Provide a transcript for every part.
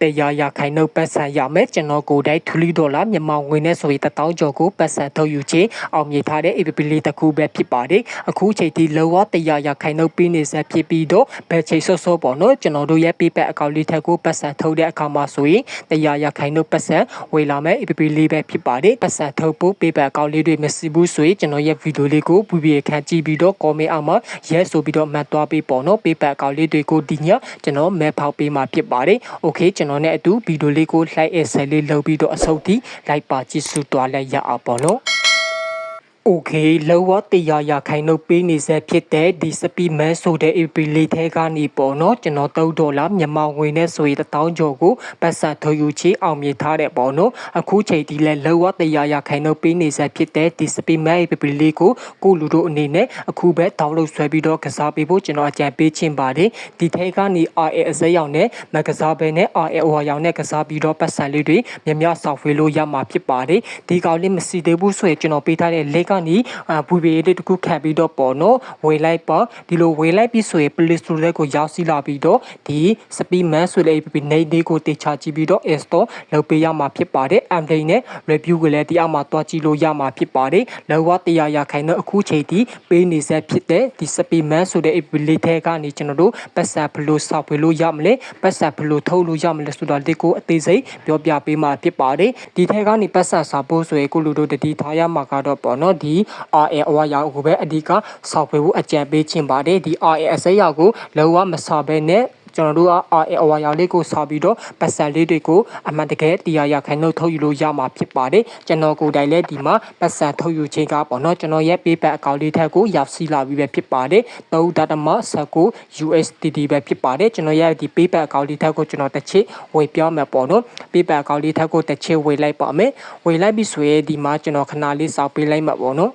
တရားရခိုင်နှုတ်ပတ်စံရမယ်ကျွန်တော်ကိုယ်တိုင်ထူလီဒေါ်လာမြန်မာငွေနဲ့ဆိုရင်တထောင်ကျော်ကိုပတ်စံထုတ်ယူခြင်းအောင်မြင်ထားတဲ့ APP လေးတစ်ခုပဲဖြစ်ပါတယ်အခုချိန်ထိလောဝတရားရခိုင်နှုတ်ပေးနေဆက်ဖြစ်ပြီးတော့ဘယ်ချိန်ဆော့ဆော့ပေါ့နော်ကျွန်တော်တို့ရဲ့ PayPal အကောင့်လေးထက်ကိုပတ်စံထုတ်တဲ့အခါမှာဆိုရင်တရားရခိုင်နှုတ်ပတ်စံဝေလာမယ် APP လေးပဲဖြစ်ပါတယ်ပတ်စံထုတ်ဖို့ PayPal အကောင့်လေးတွေမရှိဘူးဆိုရင်ကျွန်တော်ရဲ့ဗီဒီယိုလေးကိုပူပီခန့်ကြည့်ပြီးတော့ comment အောက်မှာ yes ဆိုပြီးတော့မှတ်သွားပေးပေါ့နော် PayPal အကောင့်လေးတွေကိုဒီညကျွန်တော်မဲဖောက်ပေးမှာဖြစ်ပါတယ် okay ကျွန်တော်နဲ့အတူဗီဒီယိုလေးကို like အဆက်လေးလုပ်ပြီးတော့အဆုံးထိ like ပါကြည့်စုသွားလိုက်ရအောင်ပေါ့နော် โอเคလောဝတရားရခိုင်နှုတ်ပေးနေဆက်ဖြစ်တဲ့ဒီစပီမန်ဆိုတဲ့ AP လေးထဲကနေပေါ့နော်ကျွန်တော်3ဒေါ်လာမြန်မာငွေနဲ့ဆိုရင်1000ကျော်ကိုပတ်စံထုတ်ယူချေအောင်မြင်ထားတဲ့ပေါ့နော်အခုချိန်ဒီလဲလောဝတရားရခိုင်နှုတ်ပေးနေဆက်ဖြစ်တဲ့ဒီစပီမန် AP လေးကိုကိုလူတို့အနေနဲ့အခုပဲ download ဆွဲပြီးတော့ကစားပေးဖို့ကျွန်တော်အကြံပေးချင်ပါတယ်ဒီထဲကနေ RA အစက်ရောင်နဲ့မကစားဘဲနဲ့ RA ဟိုရောင်နဲ့ကစားပြီးတော့ပတ်စံလေးတွေမြမြဆောက်ဖွေးလို့ရမှာဖြစ်ပါတယ်ဒီကောင်လေးမစီသေးဘူးဆိုရင်ကျွန်တော်ပေးထားတဲ့ link က နေအာဘူဘေလေးတခုခံပြီးတော့ပေါ့နော်ဝေလိုက်ပါဒီလိုဝေလိုက်ပြီးဆိုရင် Play Store ထဲကိုရောက်စီလာပြီးတော့ဒီ Speedman ဆိုတဲ့ app နေလေးကိုတင်ချကြည့်ပြီးတော့ install လုပ်ပေးရမှာဖြစ်ပါတယ် Android နဲ့ review ကိုလည်းဒီအောက်မှာတွားကြည့်လို့ရမှာဖြစ်ပါတယ်လောကတရားရခိုင်တဲ့အခုချိန်ထိပေးနေဆက်ဖြစ်တဲ့ဒီ Speedman ဆိုတဲ့ app လေးထဲကနေကျွန်တော်တို့ပတ်စံဘလို့ဆောက်ပေးလို့ရမလဲပတ်စံဘလို့ထုတ်လို့ရမလဲဆိုတာလေးကိုအသေးစိတ်ပြောပြပေးမှာဖြစ်ပါတယ်ဒီထဲကနေပတ်စံစာဖို့ဆိုရင်ကိုလူတို့တတိထားရမှာကတော့ပေါ့နော်ဒီ RA အဝါရောက်ကိုပဲအဓိကဆောက်ပေးဖို့အကြံပေးခြင်းပါတယ်ဒီ RA အစိမ်းရောက်ကိုလောကမဆောက်ဘဲနဲ့ ကျွန်တော်တို့က RA အဝါရောက်လေးကိုဆောက်ပြီးတော့ပတ်စံလေးတွေကိုအမှန်တကယ်တရားရခိုင်နှုတ်ထုတ်ယူလို့ရမှာဖြစ်ပါတယ်ကျွန်တော်ကိုယ်တိုင်လည်းဒီမှာပတ်စံထုတ်ယူခြင်းကပေါ့နော်ကျွန်တော်ရဲ့ PayPal အကောင့်လေးထက်ကိုရောက်စီလာပြီးပဲဖြစ်ပါတယ်3.19 USDT ပဲဖြစ်ပါတယ်ကျွန်တော်ရဲ့ဒီ PayPal အကောင့်လေးထက်ကိုကျွန်တော်တစ်ချက်ဝေပြောမယ်ပေါ့နော် PayPal အကောင့်လေးထက်ကိုတစ်ချက်ဝေလိုက်ပါမယ်ဝေလိုက်ပြီဆိုရင်ဒီမှာကျွန်တော်ခဏလေးစောက်ပေးလိုက်မှာပေါ့နော်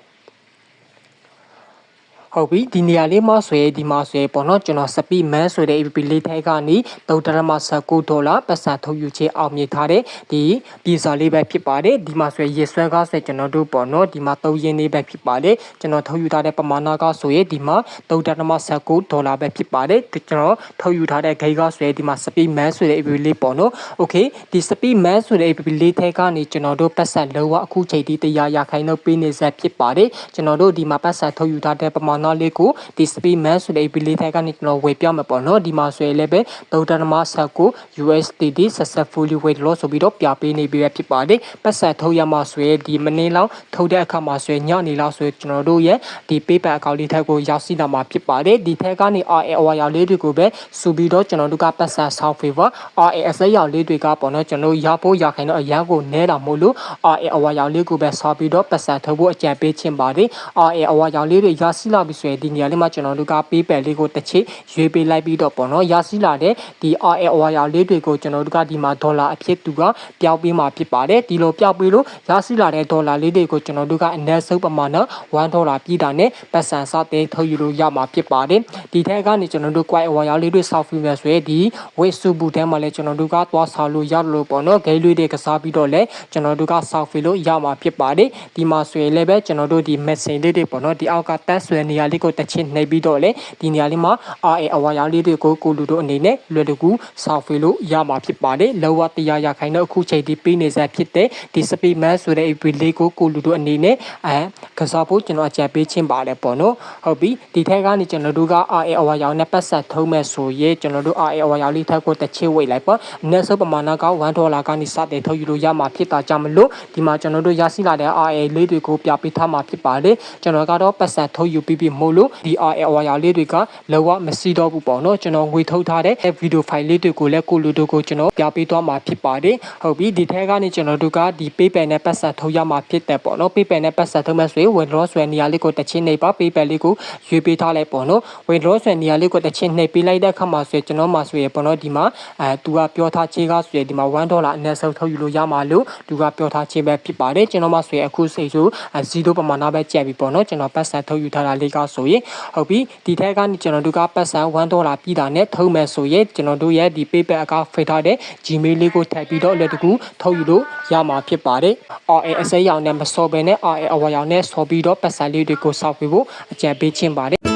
ဟုတ်ပြီဒီနေရာလေးမှာဆွဲဒီမှာဆွဲပေါ့နော်ကျွန်တော်စပီမန်ဆိုတဲ့ app လေးထဲကနေ3.19ဒေါ်လာပတ်စံထုတ်ယူခြင်းအောင်မြင်ထားတဲ့ဒီပြည်စာလေးပဲဖြစ်ပါတယ်ဒီမှာဆွဲရေဆွဲကားဆွဲကျွန်တော်တို့ပေါ့နော်ဒီမှာ3ရင်းလေးပဲဖြစ်ပါတယ်ကျွန်တော်ထုတ်ယူထားတဲ့ပမာဏကဆိုရင်ဒီမှာ3.19ဒေါ်လာပဲဖြစ်ပါတယ်ကျွန်တော်ထုတ်ယူထားတဲ့ဂိတ်ကဆွဲဒီမှာစပီမန်ဆိုတဲ့ app လေးပေါ့နော် okay ဒီစပီမန်ဆိုတဲ့ app လေးထဲကနေကျွန်တော်တို့ပတ်စံလောကအခုချိန်ထိတရားရခိုင်တော့ပေးနေဆက်ဖြစ်ပါတယ်ကျွန်တော်တို့ဒီမှာပတ်စံထုတ်ယူထားတဲ့ပမာဏလေးကိုဒီ speed man ဆိုတဲ့ ability ထဲကနေကျွန်တော်ဝေပြမယ်ပေါ့နော်ဒီမှာဆိုရင်လည်းပဲ3.19 USDT successfully weight loss ဆိုပြီးတော့ပြပေးနေပြီဖြစ်ပါတယ်ပတ်စံထုတ်ရမှာဆိုရင်ဒီမနေ့လောက်ထုတ်တဲ့အခါမှာဆိုရင်ညနေလောက်ဆိုရင်ကျွန်တော်တို့ရဲ့ဒီ PayPal account လေးထက်ကိုရောက်စီလာမှာဖြစ်ပါတယ်ဒီထက်ကနေ RA အဝါရောက်လေးတွေကိုပဲစုပြီးတော့ကျွန်တော်တို့ကပတ်စံ software RAS ရောက်လေးတွေကပေါ့နော်ကျွန်တော်ရဖို့ရခိုင်တော့အရန်ကိုနဲတာမို့လို့ RA အဝါရောက်လေးကိုပဲဆောက်ပြီးတော့ပတ်စံထုတ်ဖို့အကြံပေးခြင်းပါတယ် RA အဝါရောက်လေးတွေရစီလာပြီဆိုရင်ဒီနေရာလေးမှာကျွန်တော်တို့ကပေးပယ်လေးကိုတစ်ချိရွေးပေးလိုက်ပြီးတော့ပေါ့နော်ရစီလာတဲ့ဒီ RA အဝါရောင်လေးတွေကိုကျွန်တော်တို့ကဒီမှာဒေါ်လာအဖြစ်သူကပျောက်ပေးမှာဖြစ်ပါတယ်ဒီလိုပျောက်ပေးလို့ရစီလာတဲ့ဒေါ်လာလေးတွေကိုကျွန်တော်တို့ကအနည်းဆုံးပမာဏ1ဒေါ်လာပြည်တာနဲ့ပတ်စံစတဲ့ထုတ်ယူလို့ရမှာဖြစ်ပါတယ်ဒီထက်ကနေကျွန်တော်တို့ quite အဝါရောင်လေးတွေဆောက်ပြီးမယ်ဆိုရင်ဒီ weight စုဘူးထဲမှာလည်းကျွန်တော်တို့ကသွားဆောက်လို့ရလို့ပေါ့နော်ဂိမ်းလေးတွေကစားပြီးတော့လည်းကျွန်တော်တို့ကဆောက်ဖီလို့ရမှာဖြစ်ပါတယ်ဒီမှာဆိုရင်လည်းပဲကျွန်တော်တို့ဒီ message လေးတွေပေါ့နော်ဒီအောက်ကတက်ဆွဲနေရာလေးကိုတစ်ချင်းနှိပ်ပြီးတော့လေဒီနေရာလေးမှာ RA အဝါရောင်လေးတွေကိုကိုလူတို့အနေနဲ့လွယ်တကူဆောက်ဖေးလို့ရမှာဖြစ်ပါတယ်လောဝတရားရခိုင်တဲ့အခုချိန်ဒီပေးနေစားဖြစ်တဲ့ဒီ speed man ဆိုတဲ့ AP လေးကိုကိုလူတို့အနေနဲ့အဲကစားဖို့ကျွန်တော်အကြံပေးခြင်းပါတယ်ပေါ့နော်ဟုတ်ပြီဒီထက်ကနေကျွန်တော်တို့က RA အဝါရောင်နဲ့ပတ်ဆက်ထုံးမဲ့ဆိုရင်ကျွန်တော်တို့ RA အဝါရောင်လေးထက်ကိုတစ်ချစ်ဝိတ်လိုက်ပါအနည်းဆုံးပမာဏက1ဒေါ်လာကနေစတင်ထုတ်ယူလို့ရမှာဖြစ်တာကြောင့်မလို့ဒီမှာကျွန်တော်တို့ရရှိလာတဲ့ RA လေးတွေကိုပြပေးထားမှာဖြစ်ပါတယ်ကျွန်တော်ကတော့ပတ်ဆက်ထုတ်ယူပြီးပြီမို့လို့ဒီ RA အဝါရောင်လေးတွေကလောကမရှိတော့ဘူးပေါ့နော်ကျွန်တော်ငွေထုတ်ထားတဲ့ဗီဒီယိုဖိုင်လေးတွေကိုလည်းကိုလူတို့ကိုကျွန်တော်ပြပေးသွားမှာဖြစ်ပါတယ်ဟုတ်ပြီဒီထဲကနေကျွန်တော်တို့ကဒီ PayPal နဲ့ပတ်ဆက်ထုတ်ရမှာဖြစ်တယ်ပေါ့နော် PayPal နဲ့ပတ်ဆက်ထုတ်မဲ့ဆိုရင် withdraw ဆွဲနေရာလေးကိုတစ်ချင်းနှိပ်ပါ PayPal လေးကိုရွေးပေးထားလိုက်ပေါ့နော် withdraw ဆွဲနေရာလေးကိုတစ်ချင်းနှိပ်ပေးလိုက်တဲ့အခါမှာဆိုရင်ကျွန်တော်မှာဆိုရင်ပေါ့နော်ဒီမှာအဲသူကပြောထားချေးကဆိုရင်ဒီမှာ1ဒေါ်လာအနည်းဆုံးထုတ်ယူလို့ရမှာလို့သူကပြောထားချေးပဲဖြစ်ပါတယ်ကျွန်တော်မှာဆိုရင်အခုစိတ်ဆို0ပမာဏပဲကြက်ပြီပေါ့နော်ကျွန်တော်ပတ်ဆက်ထုတ်ယူထားတာလေးကဆိုရင်ဟုတ်ပြီဒီထက်ကနေကျွန်တော်တို့ကပတ်စံ1ဒေါ်လာပြည်တာနဲ့ထုံးမယ်ဆိုရင်ကျွန်တော်တို့ရဲ့ဒီ PayPal အကောင့်ဖိထားတဲ့ Gmail လေးကိုထည့်ပြီးတော့လက်တကူထုတ်ယူလို့ရမှာဖြစ်ပါတယ်။ RA အစိမ်းရောင်နဲ့မစော်ဘဲနဲ့ RA အဝါရောင်နဲ့စော်ပြီးတော့ပတ်စံလေးတွေကိုစောက်ပြီးဖို့အကြံပေးခြင်းပါတယ်။